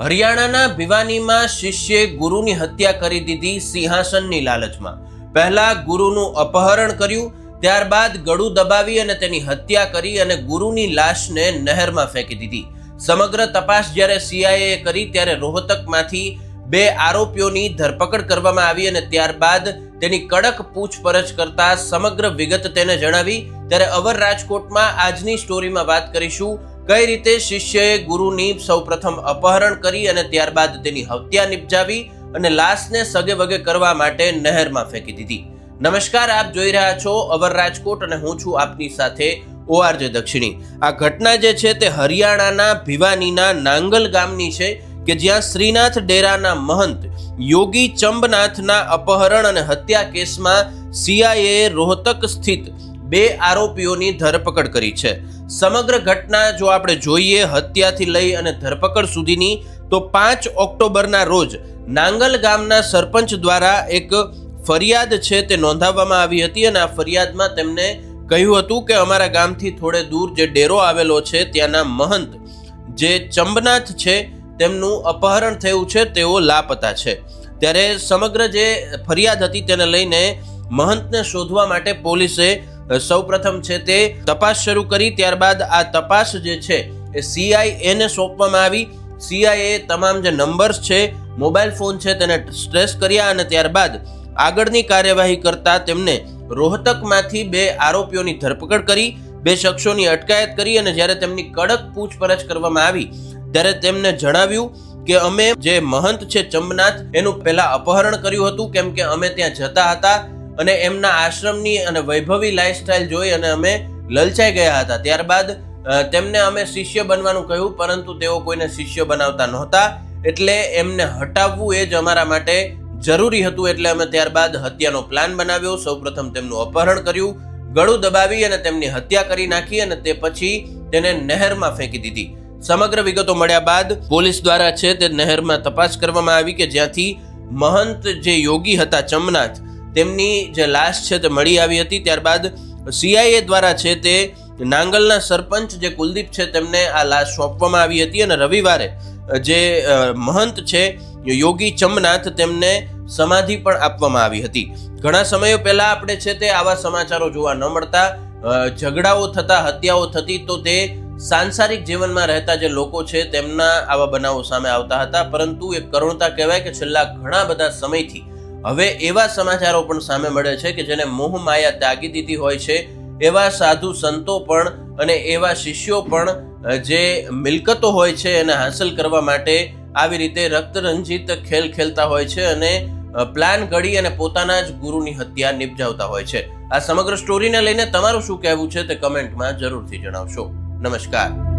હરિયાણાના ભિવાનીમાં શિષ્યે ગુરુની હત્યા કરી દીધી સિંહાસનની લાલચમાં. પહેલા ગુરુનું અપહરણ કર્યું, ત્યારબાદ ગળું દબાવી અને તેની હત્યા કરી અને ગુરુની લાશને નહેરમાં ફેંકી દીધી. સમગ્ર તપાસ જ્યારે સીઆઈએ કરી, ત્યારે રોહતકમાંથી બે આરોપીઓની ધરપકડ કરવામાં આવી અને ત્યારબાદ તેની કડક પૂછપરછ કરતા સમગ્ર વિગત તેને જણાવી. ત્યારે અવર રાજકોટમાં આજની સ્ટોરીમાં વાત કરીશું. કઈ રીતે શિષ્યએ ગુરુની સૌપ્રથમ અપહરણ કરી અને ત્યારબાદ તેની હત્યા નિપજાવી અને લાશને સગે વગે કરવા માટે નહેરમાં ફેંકી દીધી? નમસ્કાર, આપ જોઈ રહ્યા છો અવર રાજકોટ અને હું છું આપની સાથે ઓઆરજે દક્ષિણી. આ ઘટના જે છે તે હરિયાણાના ભિવાનીના નાંગલ ગામની છે કે જ્યાં શ્રીનાથ ડેરાના મહંત યોગી ચંબનાથના અપહરણ અને હત્યા કેસમાં સીઆઈએ રોહતક સ્થિત બે આરોપીઓની ધરપકડ કરી છે. સમગ્ર ઘટના જો આપણે જોઈએ, હત્યાથી લઈ અને ધરપકડ સુધીની, તો પાંચ ઓક્ટોબરના રોજ નાંગલ ગામના સરપંચ દ્વારા એક ફરિયાદ છે તે નોંધાવવામાં આવી હતી અને આ ફરિયાદમાં તેમને કહ્યું હતું કે અમારા ગામથી થોડે દૂર જે ડેરો આવેલો છે, ત્યાંના મહંત જે ચંબનાથ છે, તેમનું અપહરણ થયું છે, તેઓ લાપતા છે. ત્યારે સમગ્ર જે ફરિયાદ હતી તેને લઈને મહંતને શોધવા માટે પોલીસે સૌપ્રથમ છે તે તપાસ શરૂ કરી, ત્યારબાદ આ તપાસ જે છે એ સીઆઈએને સોંપવામાં આવી. સીઆઈએ તમામ જે નંબર્સ છે, મોબાઈલ ફોન છે, તેને સ્ટ્રેસ કર્યા અને ત્યારબાદ આગળની કાર્યવાહી કરતા તેમને રોહતકમાંથી બે આરોપીઓની ધરપકડ કરી, બે શખ્સોની અટકાયત કરી અને જ્યારે તેમની કડક પૂછપરછ કરવામાં આવી, ત્યારે તેમને જણાવ્યું કે અમે જે મહંત છે ચંબનાથ, એનું પહેલા અપહરણ કર્યું હતું, કેમ કે અમે ત્યાં જતા હતા. અને એમના આશ્રમની અને વૈભવી લાઈફસ્ટાઈલ જોઈ અને અમે લલચાઈ ગયા હતા. ત્યારબાદ તેમને અમે શિષ્ય બનવાનું કહ્યું, પરંતુ તેઓ કોઈને શિષ્ય બનાવતા નહોતા. એટલે એમને હટાવવું એ જ અમારા માટે જરૂરી હતું. એટલે અમે ત્યારબાદ હત્યાનો પ્લાન બનાવ્યો. સૌપ્રથમ તેમનું અપહરણ કર્યું. ગળું દબાવી અને તેમની હત્યા કરી નાખી અને તે પછી તેને નહેરમાં ફેંકી દીધી. સમગ્ર વિગતો મળ્યા બાદ પોલીસ દ્વારા છે તે નહેરમાં તપાસ કરવામાં આવી કે જ્યાંથી મહંત જે યોગી હતા, ચમનાથ તેમની જે લાશ છે તે મળી આવી હતી. ત્યારબાદ સીઆઈએ દ્વારા છે તે નાંગલના સરપંચ જે કુલદીપ છે તેમને આ લાશ સોંપવામાં આવી હતી અને રવિવારે જે મહંત છે યોગી ચમનાથ તેમને સમાધિ પણ આપવામાં આવી હતી. ઘણા સમયો પહેલા આપણે છે તે આવા સમાચારો જોવા ન મળતા ઝઘડાઓ થતા, હત્યાઓ થતી તો તે સાંસારિક જીવનમાં રહેતા જે લોકો છે તેમના આવા બનાવો સામે આવતા હતા. પરંતુ એક કરુણતા કહેવાય કે છેલ્લા ઘણા બધા સમયથી હવે એવા સમાચારો પણ સામે મળે છે કે જેને મોહ માયા તાગી દીધી હોય છે, એવા સાધુ સંતો પણ અને એવા શિષ્યો પણ જે મિલકતો હોય છે એને હાંસલ કરવા માટે આવી રીતે રક્તરંજિત ખેલ ખેલતા હોય છે અને પ્લાન ઘડી અને પોતાના જ ગુરુની હત્યા નિપજાવતા હોય છે. આ સમગ્ર સ્ટોરીને લઈને તમારું શું કહેવું છે તે કમેન્ટમાં જરૂરથી જણાવશો. નમસ્કાર.